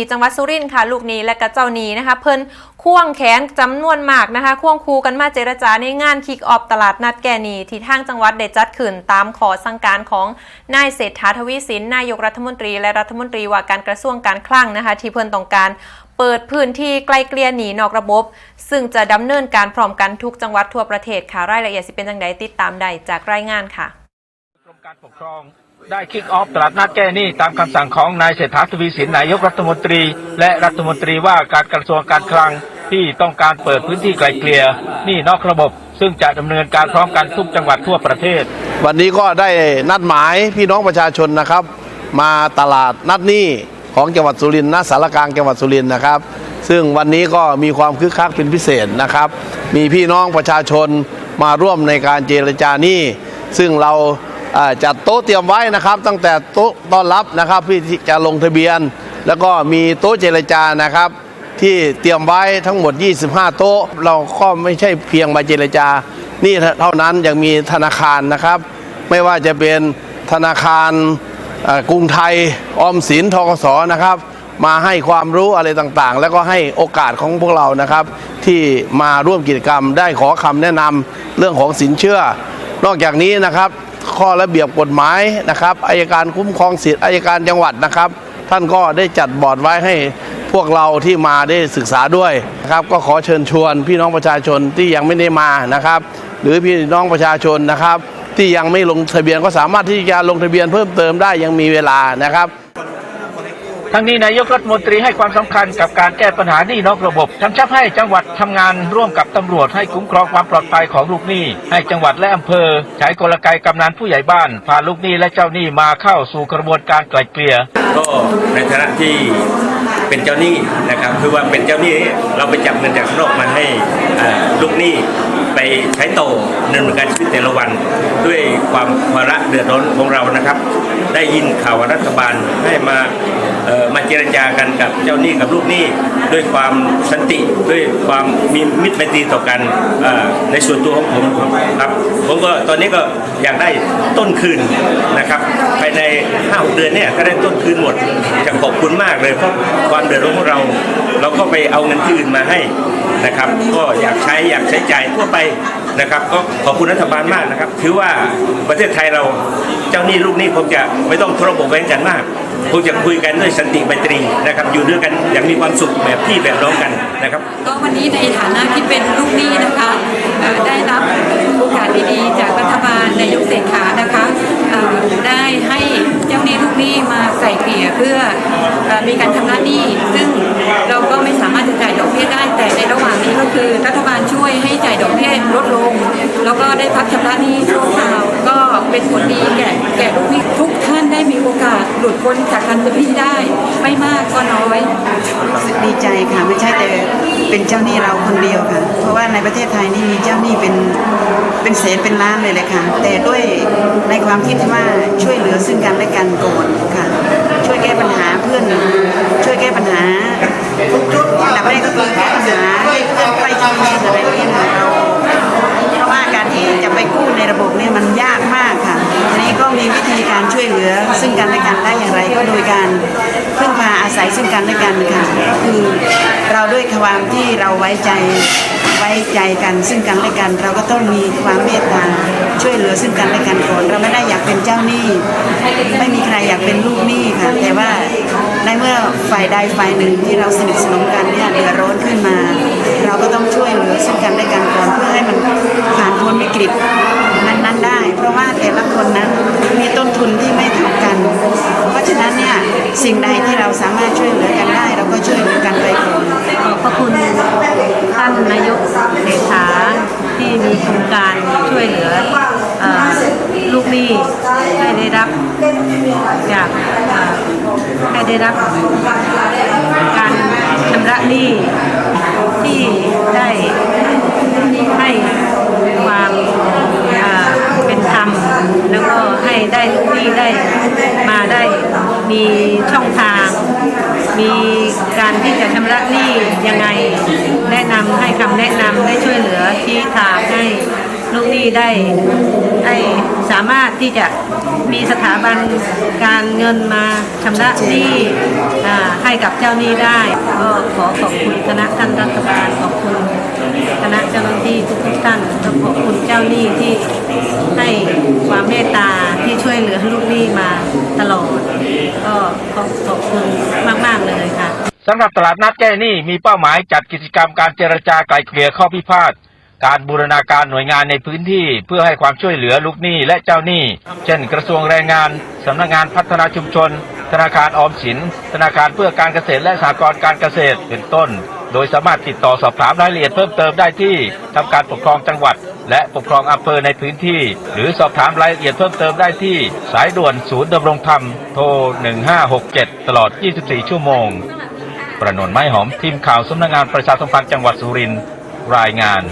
ที่จังหวัดสุรินทร์ค่ะ ลูกนี้และกระเจ้าหนี้นะคะ เพิ่นควงแขนจำนวนมากนะคะ ควงคูกันมาเจรจาในงานคิกออฟตลาดนัดแกนีที่ทางจังหวัดได้จัดขึ้นตามขอสั่งการของนายเศรษฐาทวีสินนายกรัฐมนตรี และรัฐมนตรีว่าการกระทรวงการคลังนะคะ ที่เพิ่นต้องการเปิดพื้นที่ไกลเกลี่ยหนีนอกระบบ ซึ่งจะดำเนินการพร้อมกันทุกจังหวัดทั่วประเทศค่ะรายละเอียดสิเป็นจังใดติดตามได้จากรายงานค่ะกรมการปกครอง ได้คิกออฟตลาดนัดแก้หนี้ตามคำสั่งของนายเศรษฐาทวีสินนายกรัฐมนตรี และรัฐมนตรีว่าการกระทรวงการคลังที่ต้องการเปิดพื้นที่ไกลเกลี่ยหนี้นอกระบบ ซึ่งจะดำเนินการพร้อมกันทุกจังหวัดทั่วประเทศ วันนี้ก็ได้นัดหมายพี่น้องประชาชนนะครับ มาตลาดนัดหนี้ของจังหวัดสุรินทร์ณสารกลางจังหวัดสุรินทร์นะครับ ซึ่งวันนี้ก็มีความคึกคักเป็นพิเศษนะครับ มีพี่น้องประชาชนมาร่วมในการเจรจาหนี้ซึ่งเราอ่า จัดโต๊ะเตรียมไว้นะครับ ตั้งแต่โต๊ะต้อนรับนะครับที่จะลงทะเบียน แล้วก็มีโต๊ะเจรจานะครับ ที่เตรียมไว้ทั้งหมด 25 โต๊ะ เราก็ไม่ใช่เพียงมาเจรจา นี่เท่านั้นยังมีธนาคารนะครับ ไม่ว่าจะเป็นธนาคารกรุงไทยออมสินทกสนะครับ มาให้ความรู้อะไรต่างๆ แล้วก็ให้โอกาสของพวกเรานะครับ ที่มาร่วมกิจกรรมได้ขอคำแนะนำเรื่องของสินเชื่อ นอกจากนี้นะครับ ข้อระเบียบกฎหมายนะครับอายการคุ้มครองสิทธิ์อายการจังหวัดนะครับ ท่านก็ได้จัดบอร์ดไว้ให้พวกเราที่มาได้ศึกษาด้วยนะครับ ก็ขอเชิญชวนพี่น้องประชาชนที่ยังไม่ได้มานะครับ หรือพี่น้องประชาชนนะครับ ที่ยังไม่ลงทะเบียนก็สามารถที่จะลงทะเบียนเพิ่มเติมได้ยังมีเวลานะครับ ทั้งนี้นายกรัฐมนตรีให้ความสำคัญกับการแก้ปัญหาหนี้นอกระบบกำชับให้จังหวัดทำงานร่วมกับตำรวจให้คุ้มครองความปลอดภัยของลูกหนี้ ให้จังหวัดและอำเภอ ใช้กลไกกำนันผู้ใหญ่บ้านพาลูกหนี้และเจ้าหนี้มาเข้าสู่กระบวนการไกล่เกลี่ยก็ในฐานะที่เป็นเจ้าหนี้นะครับคือว่าเป็นเจ้าหนี้เราไปจับเงินจากนอกมาให้ลูกหนี้ไปใช้โตอดำเนินการชีวิตแต่ละวัน ด้วยความภาระเดือดร้อนของเรานะครับ ได้ยินข่าวรัฐบาลให้มามาเจรจากันกับเจ้าหนี้กับลูกหนี้ด้วยความสันติด้วยความมีมิตรไมตรีต่อกันในส่วนตัวของผมครับผมก็ตอนนี้ก็อยากได้ต้นคืนนะครับภายใน5 6เดือนเนี่ยก็ได้ต้นคืนหมดจะขอบคุณมากเลยเพราะความเดือดร้อนของเรา เราก็ไปเอาเงินที่อื่นมาให้นะครับ ก็อยากใช้อยากใช้จ่ายทั่วไป นะครับก็ขอบคุณรัฐบาลมากนะครับ ถือว่าประเทศไทยเราเจ้าหนี้ลูกหนี้คงจะไม่ต้องทะเลาะเบาะแว้งกันมากคงจะคุยกันด้วยสันติไมตรีนะครับอยู่ด้วยกันอย่างมีความสุขแบบพี่แบบน้องกันนะครับ ก็วันนี้ในฐานะที่เป็นลูกหนี้นะคะได้รับโอกาสดีๆจากรัฐบาลนายกเศรษฐานะคะได้ให้เจ้าหนี้ลูกหนี้มาไก่เกลี่ยเพื่อมีการชำระหนี้ ซึ่งเราก็ไม่สามารถจะจ่ายดอกเบี้ยได้แต่ในระหว่างนี้ก็คือรัฐบาล วยให้จ่ายดอกเบี้ยลดลง แล้วก็ได้พักชำระหนี้ชั่วคราว ก็เป็นผลดีแก่แก่ลูกหนี้ทุกท่านได้มีโอกาสหลุดพ้นจากการเป็นหนี้ได้ ไม่มากก็น้อยรู้สึกดีใจค่ะไม่ใช่แต่เป็นเจ้าหนี้เราคนเดียวค่ะ เพราะว่าในประเทศไทยนี่มีเจ้าหนี้เป็นเป็นแสนเป็นล้านเลยแหละค่ะ แต่ด้วยในความคิดที่ว่าช่วยเหลือซึ่งกันและกันก่อนค่ะ ช่วยแก้ปัญหา การช่วยเหลือ ซึ่งกันและกันได้อย่างไรก็โดยการพึ่งพาอาศัยซึ่งกันและกันค่ะคือเราด้วยความที่เราไว้ใจไว้ใจกันซึ่งกันและกัน เราก็ต้องมีความเมตตาช่วยเหลือซึ่งกันและกันก่อนเราไม่ได้อยากเป็นเจ้าหนี้ ไม่มีใครอยากเป็นลูกหนี้ค่ะแต่ว่าในเมื่อฝ่ายใดฝ่ายหนึ่งที่เราสนิทสนมกันเนี่ยเดือดร้อนขึ้นมา เราก็ต้องช่วยเหลือซึ่งกันและกันก่อนเพื่อให้มันผ่านพ้นวิกฤตนั้นๆได้ เพราะว่าแต่ละคนนั้น สิ่งใดที่เราสามารถช่วยเหลือกันได้ เราก็ช่วยเหลือกันไปก่อนขอบพระคุณท่านนายกเศรษฐาที่มีโครงการช่วยเหลืออลูกหนี้ให้ได้รับจากให้ได้รับการชำระหนี้ที่ได้ให้ความเอ่อเป็นธรรม แล้วก็ให้ได้ลูกหนี้ได้มาได้มีช่องทาง มี การที่จะชำระหนี้ยังไง แนะนำให้คำแนะนำได้ช่วยเหลือชี้ทางให้ลูกหนี้ได้ได้สามารถที่จะมีสถาบันการเงินมาชำระหนี้ให้กับเจ้าหนี้ได้ก็ขอขอบคุณคณะท่านรัฐบาลขอบคุณคณะเจ้าหน้าที่ทุกท่านและขอบคุณเจ้าหนี้ที่ให้ความเมตตาที่ช่วยเหลือลูกหนี้มาตลอด ก็ขอขอบคุณมาก ๆ เลยค่ะ สำหรับตลาดนัดแก้หนี้มีเป้าหมายจัดกิจกรรมการเจรจาไกล่เกลี่ยข้อพิพาทการบูรณาการหน่วยงานในพื้นที่เพื่อให้ความช่วยเหลือลูกหนี้และเจ้าหนี้ เช่น กระทรวงแรงงาน สำนักงานพัฒนาชุมชน ธนาคารออมสิน ธนาคารเพื่อการเกษตรและสหกรณ์การเกษตรเป็นต้น โดยสามารถติดต่อสอบถามรายละเอียดเพิ่มเติมได้ที่ทำการปกครองจังหวัด และปกครองอำเภอในพื้นที่ หรือสอบถามรายละเอียดเพิ่มเติมได้ที่ สายด่วนศูนย์ดำรงธรรมโทร 1567 ตลอด 24 ชั่วโมง ประนนไม้หอมทีมข่าวสำนักงานประชาสัมพันธ์จังหวัดสุรินทร์รายงาน